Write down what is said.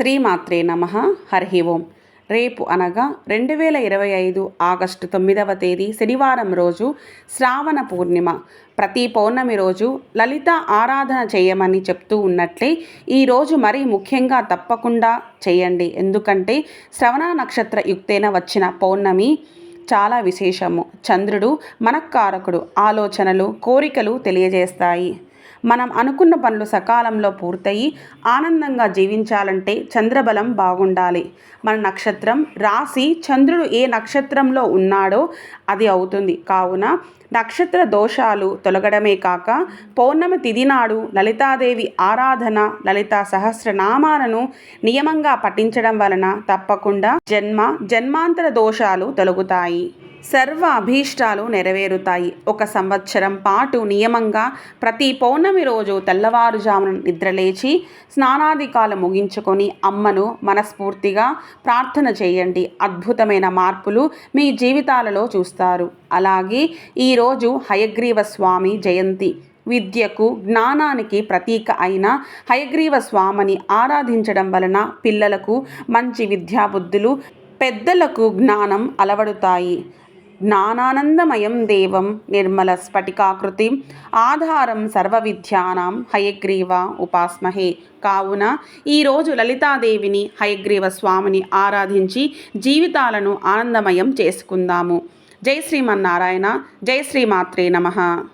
శ్రీమాత్రే నమ హరి ఓం. రేపు అనగా రెండు వేల ఇరవై ఐదు ఆగస్టు తొమ్మిదవ తేదీ శనివారం రోజు శ్రావణ పూర్ణిమ. ప్రతి పౌర్ణమి రోజు లలిత ఆరాధన చేయమని చెప్తూ ఉన్నట్లే ఈరోజు మరీ ముఖ్యంగా తప్పకుండా చేయండి. ఎందుకంటే శ్రవణ నక్షత్ర యుక్తేన వచ్చిన పౌర్ణమి చాలా విశేషము. చంద్రుడు మనక్కారకుడు ఆలోచనలు కోరికలు తెలియజేస్తాయి. మనం అనుకున్న పనులు సకాలంలో పూర్తయి ఆనందంగా జీవించాలంటే చంద్రబలం బాగుండాలి. మన నక్షత్రం రాశి చంద్రుడు ఏ నక్షత్రంలో ఉన్నాడో అది అవుతుంది. కావున నక్షత్ర దోషాలు తొలగడమే కాక పౌర్ణమి తిథి నాడు లలితాదేవి ఆరాధన లలిత సహస్రనామాలను నియమంగా పఠించడం వలన తప్పకుండా జన్మ జన్మాంతర దోషాలు తొలగుతాయి. సర్వ అభీష్టాలు నెరవేరుతాయి. ఒక సంవత్సరం పాటు నియమంగా ప్రతి పౌర్ణమి రోజు తెల్లవారుజామున నిద్రలేచి స్నానాధికాలు ముగించుకొని అమ్మను మనస్ఫూర్తిగా ప్రార్థన చేయండి. అద్భుతమైన మార్పులు మీ జీవితాలలో చూస్తారు. అలాగే ఈరోజు హయగ్రీవ స్వామి జయంతి. విద్యకు జ్ఞానానికి ప్రతీక అయిన హయగ్రీవ స్వామిని ఆరాధించడం వలన పిల్లలకు మంచి విద్యాబుద్ధులు పెద్దలకు జ్ఞానం అలవడుతాయి. జ్ఞానానందమయం దేవం నిర్మల స్ఫటికాకృతి. ఆధారం సర్వ విద్యానాం హయగ్రీవ ఉపాస్మహే. కావున ఈరోజు లలితాదేవిని హయగ్రీవ స్వామిని ఆరాధించి జీవితాలను ఆనందమయం చేసుకుందాము. జై శ్రీమన్నారాయణ జై శ్రీమాత్రే నమ.